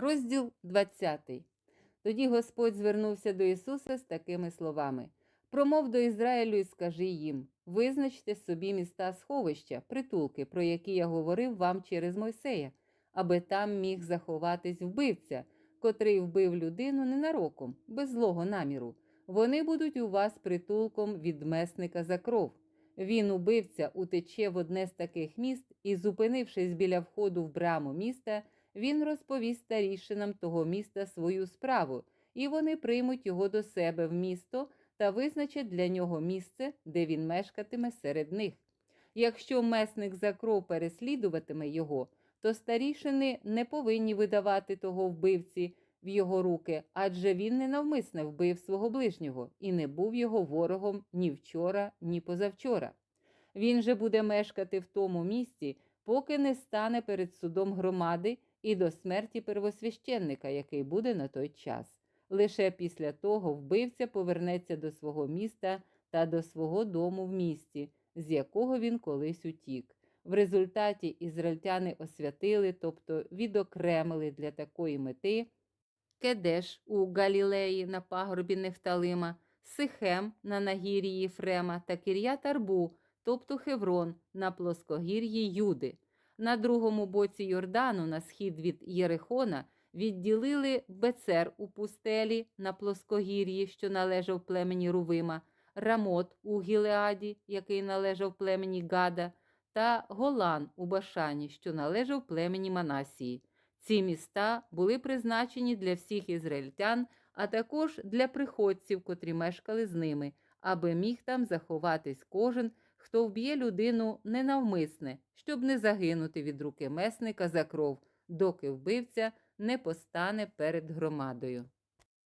Розділ 20. Тоді Господь звернувся до Ісуса з такими словами: Промов до Ізраїлю і скажи їм: визначте собі міста сховища, притулки, про які я говорив вам через Мойсея, аби там міг заховатись вбивця, котрий вбив людину ненароком, без злого наміру. Вони будуть у вас притулком від месника за кров. Він, убивця, утече в одне з таких міст і, зупинившись біля входу в браму міста, він розповість старішинам того міста свою справу, і вони приймуть його до себе в місто та визначать для нього місце, де він мешкатиме серед них. Якщо месник за кров переслідуватиме його, то старішини не повинні видавати того вбивці в його руки, адже він ненавмисне вбив свого ближнього і не був його ворогом ні вчора, ні позавчора. Він же буде мешкати в тому місці, поки не стане перед судом громади і до смерті первосвященника, який буде на той час. Лише після того вбивця повернеться до свого міста та до свого дому в місті, з якого він колись утік. В результаті ізраїльтяни освятили, тобто відокремили для такої мети Кедеш у Галілеї на пагорбі Нефталима, Сихем на нагір'ї Єфрема та Кір'ят Арбу, тобто Хеврон на плоскогір'ї Юди. На другому боці Йордану, на схід від Єрихона, відділили Бецер у пустелі на плоскогір'ї, що належав племені Рувима, Рамот у Гілеаді, який належав племені Гада, та Голан у Башані, що належав племені Манасії. Ці міста були призначені для всіх ізраїльтян, а також для приходців, котрі мешкали з ними, аби міг там заховатись кожен, хто вб'є людину ненавмисне, щоб не загинути від руки месника за кров, доки вбивця не постане перед громадою.